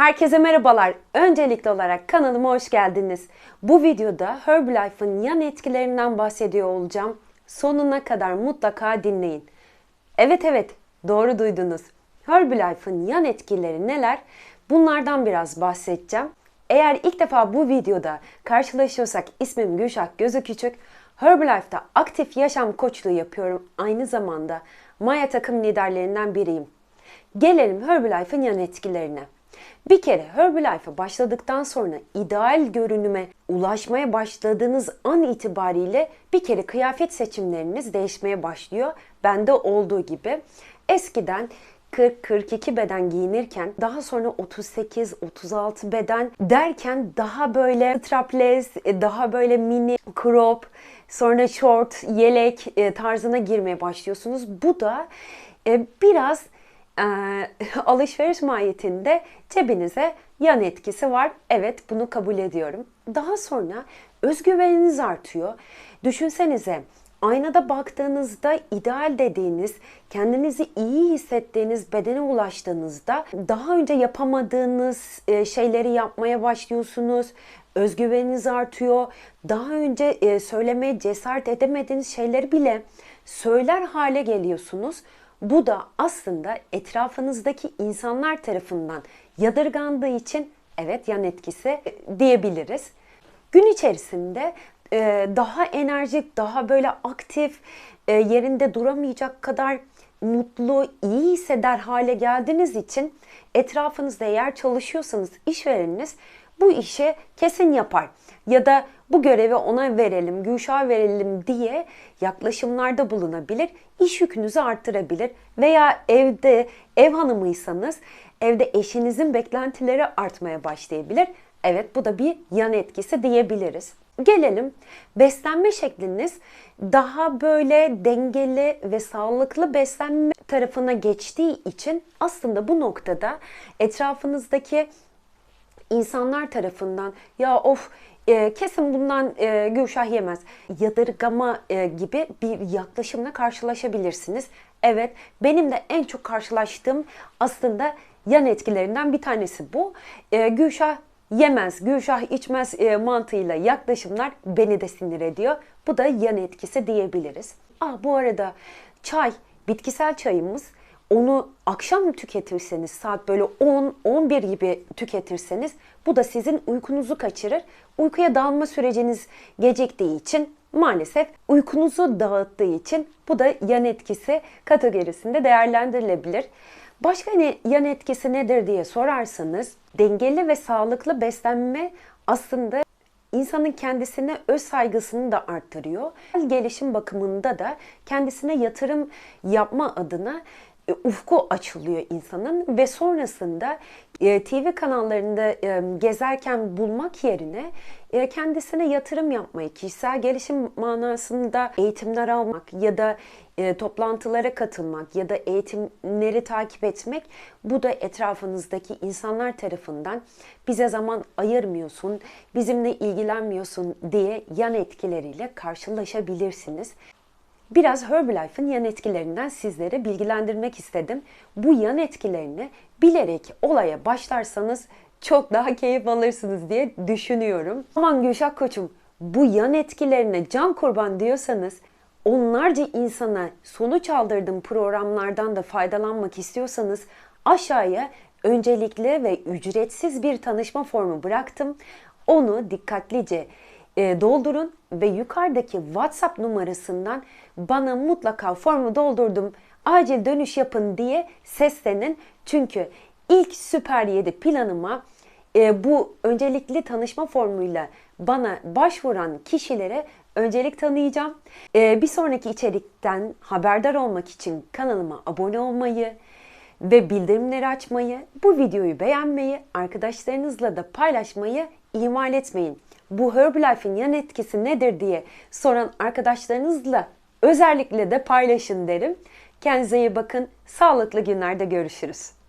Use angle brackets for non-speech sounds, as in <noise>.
Herkese merhabalar. Öncelikli olarak kanalıma hoş geldiniz. Bu videoda Herbalife'ın yan etkilerinden bahsediyor olacağım. Sonuna kadar mutlaka dinleyin. Evet evet doğru duydunuz. Herbalife'ın yan etkileri neler? Bunlardan biraz bahsedeceğim. Eğer ilk defa bu videoda karşılaşıyorsak ismim Gülşah Gözü Küçük. Herbalife'da aktif yaşam koçluğu yapıyorum. Aynı zamanda Maya takım liderlerinden biriyim. Gelelim Herbalife'ın yan etkilerine. Bir kere Herbalife'a başladıktan sonra ideal görünüme ulaşmaya başladığınız an itibariyle bir kere kıyafet seçimleriniz değişmeye başlıyor. Bende olduğu gibi. Eskiden 40-42 beden giyinirken daha sonra 38-36 beden derken daha böyle strapless, daha böyle mini crop, sonra short, yelek e, tarzına girmeye başlıyorsunuz. Bu da e, biraz e, <laughs> alışveriş mahiyetinde cebinize yan etkisi var. Evet bunu kabul ediyorum. Daha sonra özgüveniniz artıyor. Düşünsenize aynada baktığınızda ideal dediğiniz, kendinizi iyi hissettiğiniz bedene ulaştığınızda daha önce yapamadığınız e, şeyleri yapmaya başlıyorsunuz. Özgüveniniz artıyor. Daha önce e, söylemeye cesaret edemediğiniz şeyleri bile söyler hale geliyorsunuz. Bu da aslında etrafınızdaki insanlar tarafından yadırgandığı için evet yan etkisi diyebiliriz. Gün içerisinde e, daha enerjik, daha böyle aktif, e, yerinde duramayacak kadar mutlu, iyi hisseder hale geldiğiniz için etrafınızda eğer çalışıyorsanız işvereniniz bu işi kesin yapar. Ya da bu görevi ona verelim, Gülşah'a verelim diye yaklaşımlarda bulunabilir. İş yükünüzü arttırabilir. Veya evde ev hanımıysanız evde eşinizin beklentileri artmaya başlayabilir. Evet bu da bir yan etkisi diyebiliriz. Gelelim beslenme şekliniz daha böyle dengeli ve sağlıklı beslenme tarafına geçtiği için aslında bu noktada etrafınızdaki insanlar tarafından ya of e, kesin bundan e, Gülşah yemez yadırgama e, gibi bir yaklaşımla karşılaşabilirsiniz. Evet benim de en çok karşılaştığım aslında yan etkilerinden bir tanesi bu. E, Gülşah yemez, Gülşah içmez e, mantığıyla yaklaşımlar beni de sinir ediyor. Bu da yan etkisi diyebiliriz. Aa, bu arada çay, bitkisel çayımız onu akşam tüketirseniz saat böyle 10-11 gibi tüketirseniz bu da sizin uykunuzu kaçırır. Uykuya dalma süreciniz geciktiği için maalesef uykunuzu dağıttığı için bu da yan etkisi kategorisinde değerlendirilebilir. Başka ne, yan etkisi nedir diye sorarsanız dengeli ve sağlıklı beslenme aslında insanın kendisine öz saygısını da arttırıyor. Gelişim bakımında da kendisine yatırım yapma adına ufku açılıyor insanın ve sonrasında e, TV kanallarında e, gezerken bulmak yerine kendisine yatırım yapmayı, kişisel gelişim manasında eğitimler almak ya da toplantılara katılmak ya da eğitimleri takip etmek bu da etrafınızdaki insanlar tarafından bize zaman ayırmıyorsun, bizimle ilgilenmiyorsun diye yan etkileriyle karşılaşabilirsiniz. Biraz Herbalife'ın yan etkilerinden sizlere bilgilendirmek istedim. Bu yan etkilerini bilerek olaya başlarsanız çok daha keyif alırsınız diye düşünüyorum. Aman Gülşah Koçum bu yan etkilerine can kurban diyorsanız onlarca insana sonuç aldırdığım programlardan da faydalanmak istiyorsanız aşağıya öncelikli ve ücretsiz bir tanışma formu bıraktım. Onu dikkatlice e, doldurun ve yukarıdaki WhatsApp numarasından bana mutlaka formu doldurdum, acil dönüş yapın diye seslenin. Çünkü ilk Süper 7 planıma e, bu öncelikli tanışma formuyla bana başvuran kişilere öncelik tanıyacağım. E, bir sonraki içerikten haberdar olmak için kanalıma abone olmayı ve bildirimleri açmayı, bu videoyu beğenmeyi, arkadaşlarınızla da paylaşmayı ihmal etmeyin bu Herbalife'in yan etkisi nedir diye soran arkadaşlarınızla özellikle de paylaşın derim. Kendinize iyi bakın. Sağlıklı günlerde görüşürüz.